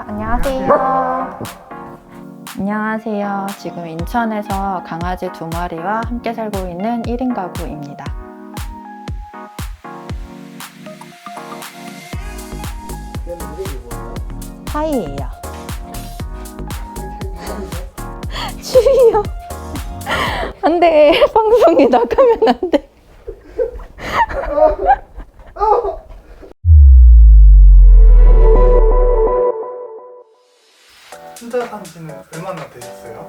아, 안녕하세요. 안녕하세요. 지금 인천에서 강아지 두 마리와 함께 살고 있는 1인 가구입니다. 하이예요. 추위요. 안 돼. 방송에 나가면 안 돼. 되셨어요?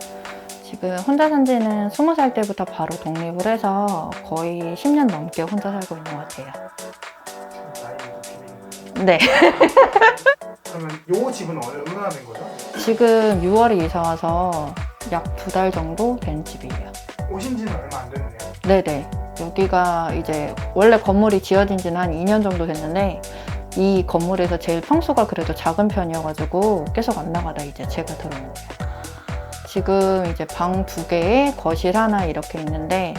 지금 혼자 산 지는 20살 때부터 바로 독립을 해서 거의 10년 넘게 혼자 살고 있는 것 같아요. 지금 나이도 좀 네. 그러면 요 집은 얼마나 된 거죠? 지금 6월에 이사 와서 약 두 달 정도 된 집이에요. 오신 지는 얼마 안 됐네요. 네네. 여기가 이제 원래 건물이 지어진 지는 한 2년 정도 됐는데 이 건물에서 제일 평수가 그래도 작은 편이어가지고 계속 안 나가다 이제 제가 들어온 거예요. 지금 이제 방 두 개에 거실 하나 이렇게 있는데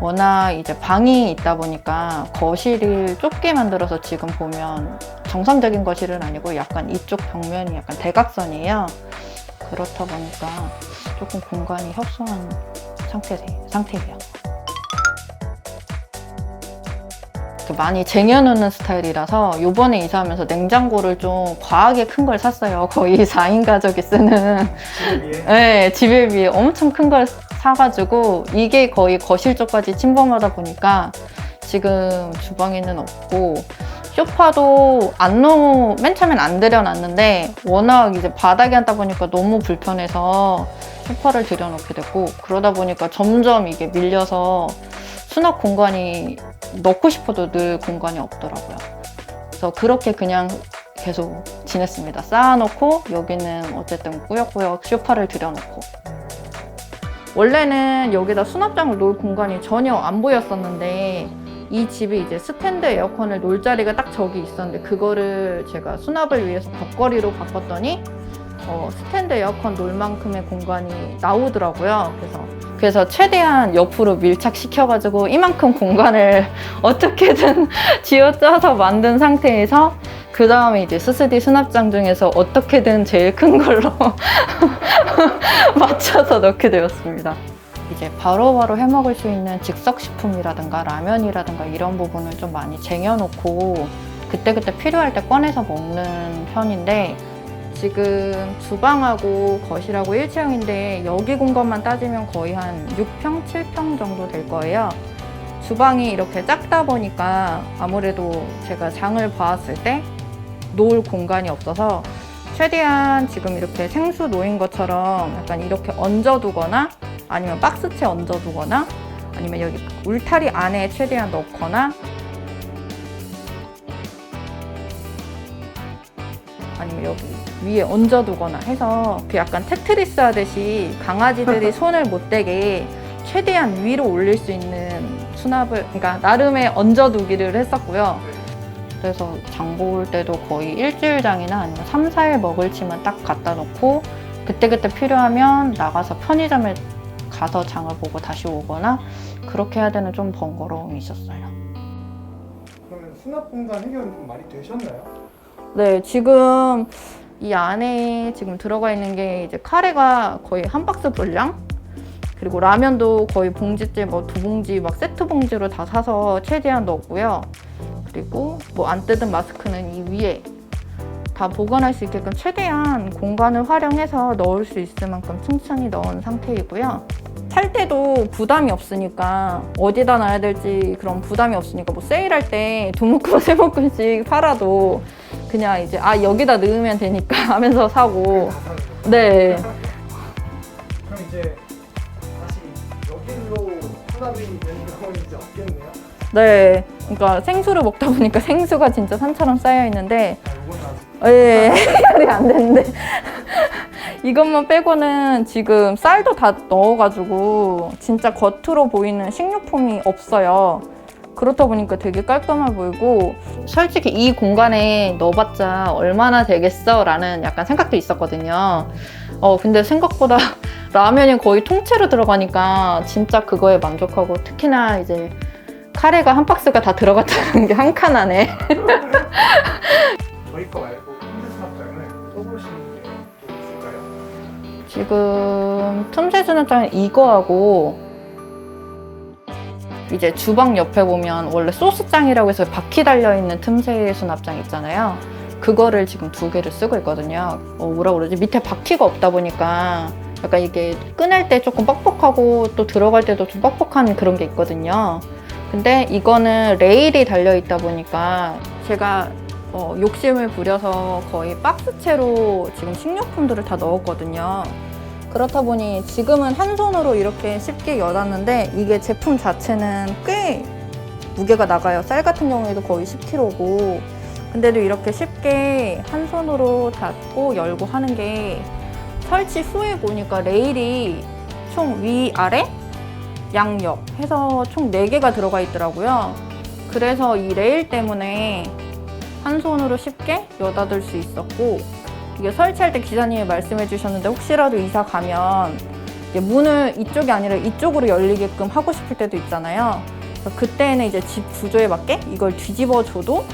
워낙 이제 방이 있다 보니까 거실을 좁게 만들어서 지금 보면 정상적인 거실은 아니고 약간 이쪽 벽면이 약간 대각선이에요. 그렇다 보니까 조금 공간이 협소한 상태, 상태예요. 이렇게 많이 쟁여놓는 스타일이라서 요번에 이사하면서 냉장고를 좀 과하게 큰 걸 샀어요. 거의 4인 가족이 쓰는. 위해 네, 집에 비해 엄청 큰 걸 사가지고 이게 거의 거실 쪽까지 침범하다 보니까 지금 주방에는 없고 소파도 안 놓, 맨 처음엔 안 들여놨는데 워낙 이제 바닥에 앉다 보니까 너무 불편해서 소파를 들여놓게 됐고 그러다 보니까 점점 이게 밀려서 수납 공간이 넣고 싶어도 늘 공간이 없더라고요. 그래서 그렇게 그냥 계속 지냈습니다. 쌓아놓고 여기는 어쨌든 꾸역꾸역 소파를 들여놓고 원래는 여기다 수납장을 놓을 공간이 전혀 안 보였었는데 이 집이 이제 스탠드 에어컨을 놓을 자리가 딱 저기 있었는데 그거를 제가 수납을 위해서 벽걸이로 바꿨더니 어, 스탠드 에어컨 놓을 만큼의 공간이 나오더라고요. 그래서 그래서 최대한 옆으로 밀착시켜가지고 이만큼 공간을 어떻게든 쥐어짜서 만든 상태에서 그 다음에 이제 스스디 수납장 중에서 어떻게든 제일 큰 걸로 맞춰서 넣게 되었습니다. 이제 바로바로 해 먹을 수 있는 즉석식품이라든가 라면이라든가 이런 부분을 좀 많이 쟁여놓고 그때그때 필요할 때 꺼내서 먹는 편인데 지금 주방하고 거실하고 1층인데 여기 공간만 따지면 거의 한 6평, 7평 정도 될 거예요. 주방이 이렇게 작다 보니까 아무래도 제가 장을 봐왔을 때 놓을 공간이 없어서 최대한 지금 이렇게 생수 놓인 것처럼 약간 이렇게 얹어두거나 아니면 박스채 얹어두거나 아니면 여기 울타리 안에 최대한 넣거나 아니면 여기 위에 얹어두거나 해서 그 약간 테트리스 하듯이 강아지들이 손을 못 대게 최대한 위로 올릴 수 있는 수납을 그러니까 나름의 얹어두기를 했었고요. 그래서 장 볼 때도 거의 일주일장이나 아니면 3, 4일 먹을 치만 딱 갖다 놓고 그때그때 필요하면 나가서 편의점에 가서 장을 보고 다시 오거나 그렇게 해야 되는 좀 번거로움이 있었어요. 그러면 수납 공간 해결은 좀 많이 되셨나요? 네, 지금 이 안에 지금 들어가 있는 게 이제 카레가 거의 한 박스 분량? 그리고 라면도 거의 봉지째 뭐 두 봉지 막 세트 봉지로 다 사서 최대한 넣었고요. 그리고 뭐 안 뜯은 마스크는 이 위에 다 보관할 수 있게끔 최대한 공간을 활용해서 넣을 수 있을 만큼 층층이 넣은 상태이고요. 살 때도 부담이 없으니까 어디다 놔야 될지 그런 부담이 없으니까 뭐 세일할 때 두 묶음 세 묶음씩 팔아도 그냥 이제 아 여기다 넣으면 되니까 하면서 사고 네 그럼 이제 다시 여기로 수납이 되는 경우는 이제 없겠네요. 네. 그러니까 생수를 먹다 보니까 생수가 진짜 산처럼 쌓여 있는데 아, 아직 예, 해결이 안 되는데 이것만 빼고는 지금 쌀도 다 넣어가지고 진짜 겉으로 보이는 식료품이 없어요. 그렇다 보니까 되게 깔끔해 보이고 솔직히 이 공간에 넣어봤자 얼마나 되겠어? 라는 약간 생각도 있었거든요. 어 근데 생각보다 라면이 거의 통째로 들어가니까 진짜 그거에 만족하고 특히나 이제 카레가 한 박스가 다 들어갔다는 게 한 칸 안에 저희 거 말고 핸드 수납장을 써보시는 게 지금 틈새 수납장은 이거하고 이제 주방 옆에 보면 원래 소스장이라고 해서 바퀴 달려있는 틈새 수납장 있잖아요. 그거를 지금 두 개를 쓰고 있거든요. 어, 뭐라 그러지? 밑에 바퀴가 없다 보니까 약간 이게 꺼낼 때 조금 뻑뻑하고 또 들어갈 때도 좀 뻑뻑한 그런 게 있거든요. 근데 이거는 레일이 달려 있다 보니까 제가 어, 욕심을 부려서 거의 박스채로 지금 식료품들을 다 넣었거든요. 그렇다 보니 지금은 한 손으로 이렇게 쉽게 열었는데 이게 제품 자체는 꽤 무게가 나가요. 쌀 같은 경우에도 거의 10kg고. 근데도 이렇게 쉽게 한 손으로 닫고 열고 하는 게 설치 후에 보니까 레일이 총 위 아래 양옆 해서 총 4개가 들어가 있더라고요. 그래서 이 레일 때문에 한 손으로 쉽게 여닫을 수 있었고 이게 설치할 때 기사님이 말씀해 주셨는데 혹시라도 이사 가면 문을 이쪽이 아니라 이쪽으로 열리게끔 하고 싶을 때도 있잖아요. 그때는 이제 집 구조에 맞게 이걸 뒤집어 줘도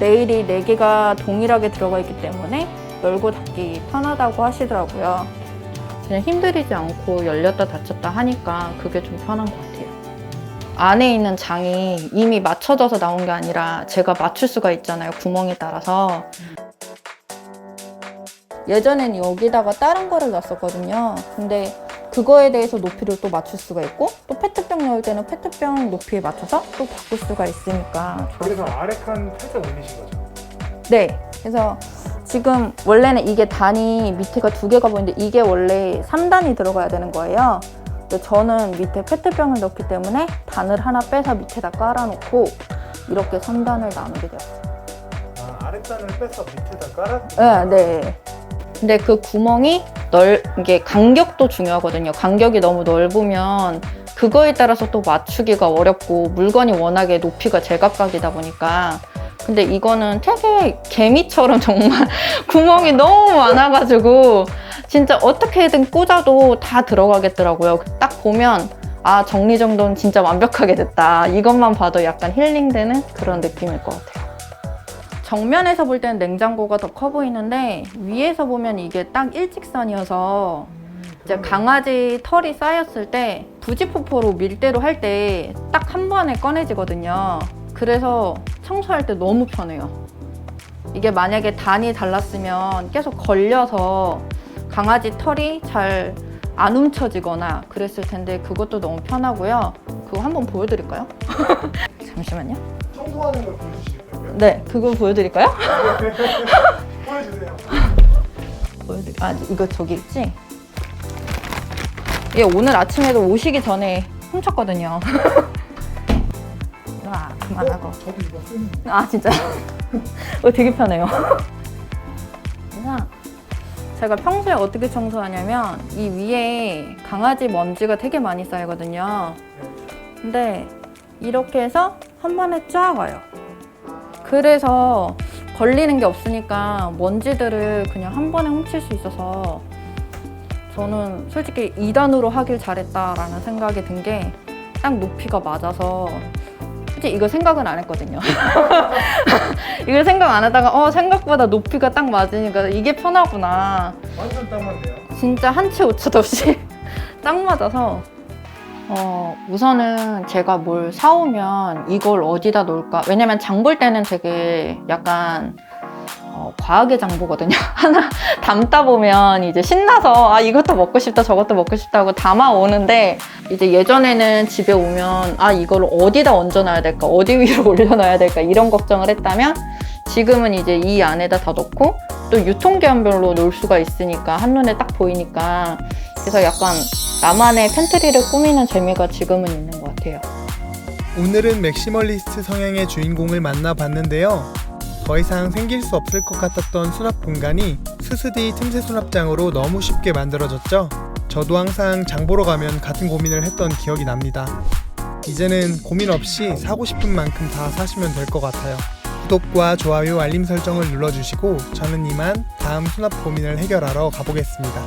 레일이 4개가 동일하게 들어가 있기 때문에 열고 닫기 편하다고 하시더라고요. 그냥 힘들이지 않고 열렸다 닫혔다 하니까 그게 좀 편한 것 같아요. 안에 있는 장이 이미 맞춰져서 나온 게 아니라 제가 맞출 수가 있잖아요. 구멍에 따라서. 예전엔 여기다가 다른 거를 놨었거든요. 근데 그거에 대해서 높이를 또 맞출 수가 있고 또 페트병 넣을 때는 페트병 높이에 맞춰서 또 바꿀 수가 있으니까. 그래서 아래 칸 살짝 올리신 거죠? 네. 그래서 지금 원래는 이게 단이 밑에가 두 개가 보이는데 이게 원래 3단이 들어가야 되는 거예요. 근데 저는 밑에 페트병을 넣기 때문에 단을 하나 빼서 밑에다 깔아놓고 이렇게 3단을 나누게 되었어요. 아, 아랫단을 빼서 밑에다 깔아? 네, 네. 근데 그 구멍이 넓, 이게 간격도 중요하거든요. 간격이 너무 넓으면 그거에 따라서 또 맞추기가 어렵고 물건이 워낙에 높이가 제각각이다 보니까 근데 이거는 되게 개미처럼 정말 구멍이 너무 많아가지고 진짜 어떻게든 꽂아도 다 들어가겠더라고요. 딱 보면 아 정리정돈 진짜 완벽하게 됐다. 이것만 봐도 약간 힐링되는 그런 느낌일 것 같아요. 정면에서 볼 때는 냉장고가 더 커 보이는데 위에서 보면 이게 딱 일직선이어서 이제 강아지 털이 쌓였을 때 부지포포로 밀대로 할 때 딱 한 번에 꺼내지거든요. 그래서 청소할 때 너무 편해요. 이게 만약에 단이 달랐으면 계속 걸려서 강아지 털이 잘안 훔쳐지거나 그랬을 텐데 그것도 너무 편하고요. 그거 한번 보여드릴까요? 잠시만요. 청소하는 걸 보여주시겠다고요? 네, 그거 보여드릴까요? 보여주세요. 보여드릴, 아, 이거 저기 있지? 얘 오늘 아침에도 오시기 전에 훔쳤거든요. 아, 그만하고. 저도 이거 쓰는 아, 진짜? 어, 되게 편해요. 그래서 제가 평소에 어떻게 청소하냐면 이 위에 강아지 먼지가 되게 많이 쌓이거든요. 근데 이렇게 해서 한 번에 쫙 와요. 그래서 걸리는 게 없으니까 먼지들을 그냥 한 번에 훔칠 수 있어서 저는 솔직히 2단으로 하길 잘했다라는 생각이 든 게 딱 높이가 맞아서 솔직히 이거 생각은 안 했거든요. 이걸 생각 안 하다가 어 생각보다 높이가 딱 맞으니까 이게 편하구나. 완전 딱 맞네요. 진짜 한치 오차도 없이 딱 맞아서 어, 우선은 제가 뭘 사오면 이걸 어디다 놓을까? 왜냐면 장 볼 때는 되게 약간 어, 과하게 장 보거든요. 하나 담다 보면 이제 신나서 아 이것도 먹고 싶다 저것도 먹고 싶다 하고 담아 오는데 이제 예전에는 집에 오면 아 이걸 어디다 얹어놔야 될까? 어디 위로 올려놔야 될까? 이런 걱정을 했다면 지금은 이제 이 안에다 다 넣고 또 유통기한별로 놓을 수가 있으니까 한눈에 딱 보이니까 그래서 약간 나만의 팬트리를 꾸미는 재미가 지금은 있는 것 같아요. 오늘은 맥시멀리스트 성향의 주인공을 만나봤는데요. 더 이상 생길 수 없을 것 같았던 수납 공간이 스스디 틈새 수납장으로 너무 쉽게 만들어졌죠. 저도 항상 장 보러 가면 같은 고민을 했던 기억이 납니다. 이제는 고민 없이 사고 싶은 만큼 다 사시면 될 것 같아요. 구독과 좋아요, 알림 설정을 눌러주시고 저는 이만 다음 수납 고민을 해결하러 가보겠습니다.